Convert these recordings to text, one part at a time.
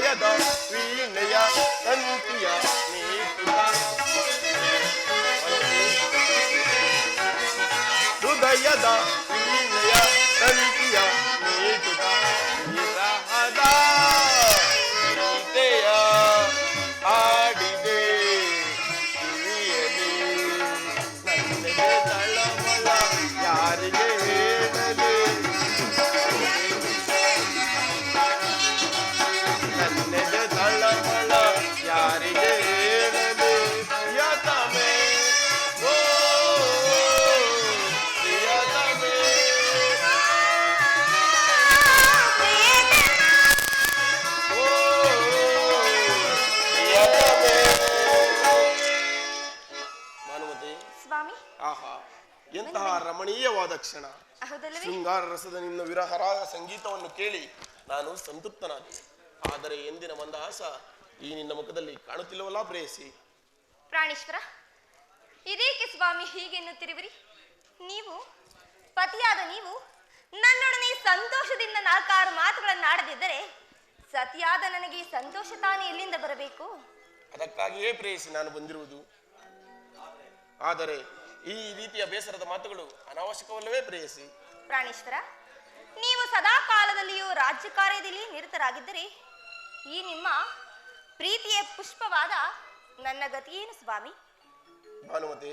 ಹೃದಯದ ವೀಣೆಯ ತಂತಿಯ ನೀತುತ ರಸದ ಸಂಗೀತವನ್ನು ಕೇಳಿ ನಾನು ಸಂತೃಪ್ತನಾದೆ. ಆದರೆ ಎಂದಿನ ಮಂದಹಾಸ ಈ ನಿನ್ನ ಮುಖದಲ್ಲಿ ಕಾಣುತ್ತಿಲ್ಲವಲ್ಲ ಪ್ರೇಯಸಿ. ಪ್ರಾಣೇಶ್ವರ ಇದೇಕೆ ಸ್ವಾಮಿ ಹೀಗೆನ್ನುತ್ತಿರುವಿರಿ ನೀವು ಪತಿಯಾದ ನೀವು ನನ್ನೊಡನೆ ಸಂತೋಷದಿಂದ ನಾಲ್ಕಾರು ಮಾತುಗಳನ್ನಾಡದಿದ್ದರೆ ಸತಿಯಾದ ನನಗೆ ಸಂತೋಷ ತಾನೇ ಎಲ್ಲಿಂದ ಬರಬೇಕು? ಅದಕ್ಕಾಗಿಯೇ ಪ್ರೇಯಸಿ ನಾನು ಬಂದಿರುವುದು. ಆದರೆ ಈ ರೀತಿಯ ಬೇಸರದ ಮಾತುಗಳು ಅನಾವಶ್ಯಕವಲ್ಲವೇ ಪ್ರೇಯಸಿ? ಪ್ರಾಣೇಶ್ವರ ನೀವು ಸದಾ ಕಾಲದಲ್ಲಿಯೂ ರಾಜ್ಯ ಕಾರ್ಯದಲ್ಲಿ ನಿರತರಾಗಿದ್ದರೆ ಈ ನಿಮ್ಮ ಪ್ರೀತಿಯ ಪುಷ್ಪವಾದ ನನ್ನ ಗತಿಯೇನು ಸ್ವಾಮಿ? ಭಾನುಮತಿ.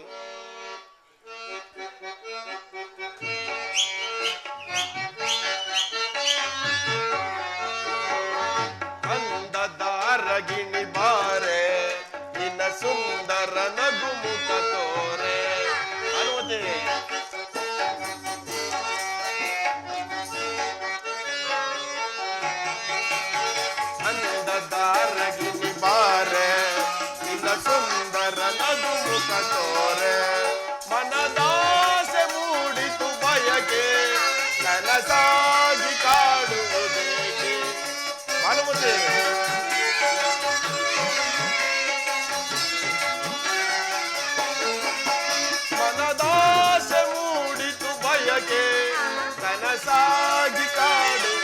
ಅಂದದಾರಗಿಣಿ ಬಾರೆ, ನಿನ್ನ ಸುಂದರ ನಗುಮುಖ ತೋರೆ ತೋರೆ ಮನದಾಸೆ ಮೂಡಿತು ಬಯಕೆ ಕನಸಾಗಿ ಕಾಡುವುದೇಕೆ ಭಾನುಮತಿ ಮನದಾಸೆ ಮೂಡಿತು ಬಯಕೆ ಕನಸಾಗಿ ಕಾಡುವುದೇಕೆ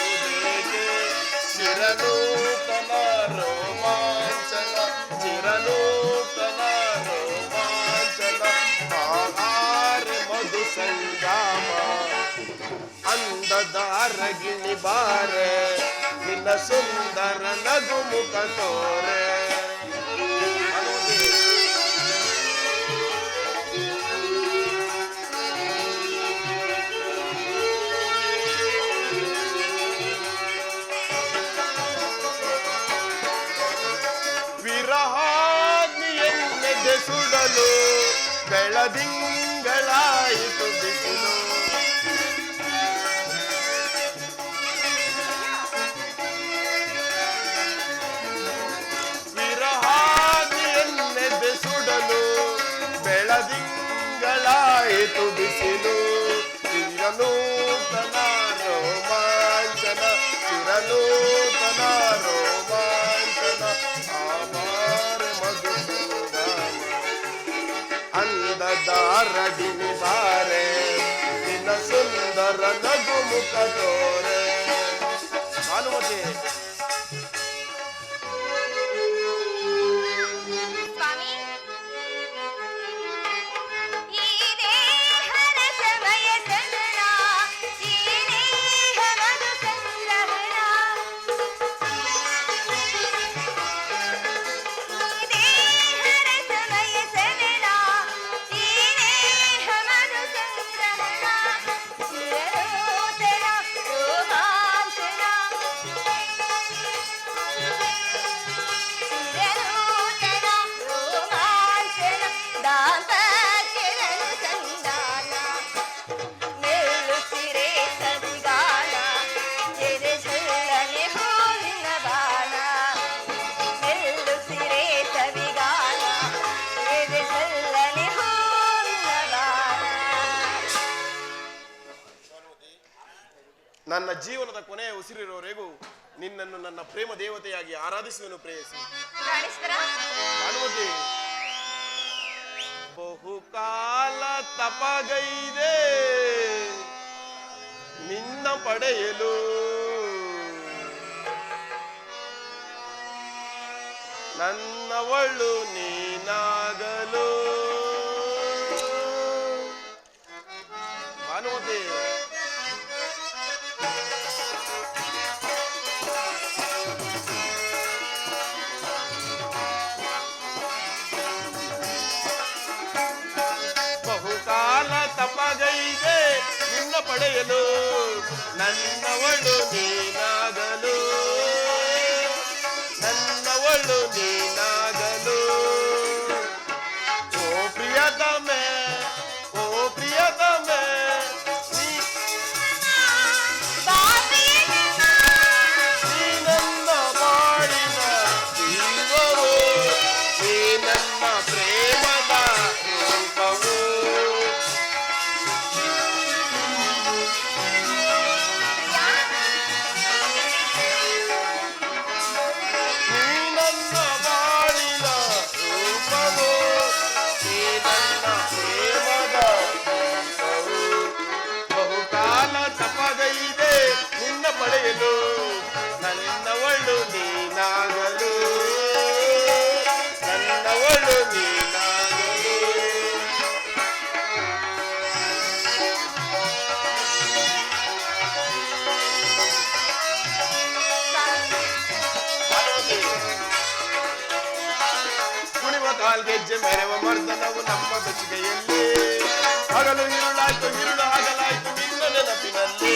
ಅರಗಿಣಿ ಬಾರೆ ನಿನ್ನ ಸುಂದರ ನಗು ಮುಖ ತೋರೆ ಬೆಳದಿಂಗಳಾಯಿತು ಬಿಸಿಲು. ಅಂದದಾರಗಿನಿ ಬಾರೆ ನಿನ್ನ ಸುಂದರ ನಗುಮುಖ ತೋರೆ ಭಾನುಮತಿ ಕೊನೆಯ ನಿನ್ನನ್ನು ನನ್ನ ಪ್ರೇಮ ದೇವತೆಯಾಗಿ ಆರಾಧಿಸುವೆನು ಪ್ರೇಯಸಿ. ಬಹುಕಾಲ ತಪಗೈದೆ ನಿನ್ನ ಪಡೆಯಲು. ನನ್ನವಳು ನೀನಾಗಲು. ಪಡೆಯಲು ನನ್ನವಳು ನೀನಾಗಲು ನಾಲ್ಗೆಜ್ಜೆ ಮೆರವ ಮರ್ತನವು ನಮ್ಮ ಬೆಚ್ಚಗೆಯಲ್ಲಿ ಹಗಲು ಇರುಳಾಯ್ತು ಇರುಳು ಹಗಲಾಯ್ತು ನಿನ್ನ ನೆನಪಿನಲ್ಲಿ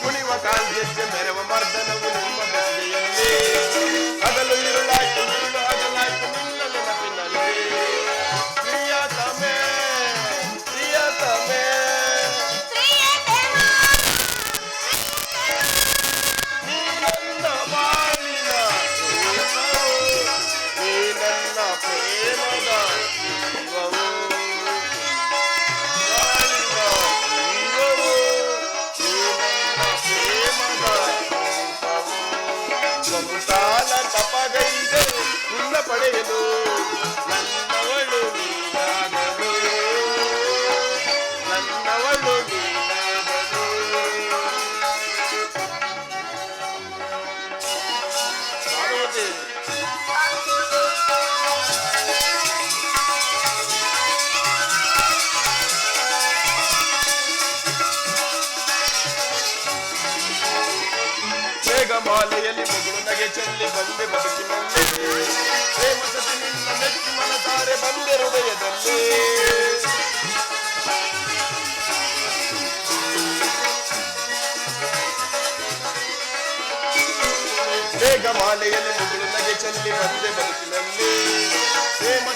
ಕುಣಿವ ಕಾಲ್ಗೆಜ್ಜೆ ಮೆರವ ಮರ್ದನವು ನಮ್ಮ ಬೆಚ್ಚಗೆಯಲ್ಲಿ ಪಡೆಯಲು ನನ್ನವಳು ನೀನಾದಳು ನನ್ನವಳು ನೀನಾದಳು ಪಾರ್ವತಿ ಮೇಘಮಾಲೆಯಲ್ಲಿ ಮಗಳು ನಗೆ ಚೆಲ್ಲಿ ಬಂದೆ ముగ్గులు నగే చెల్లి మందే బతుకులన్నీ. ప్రేమ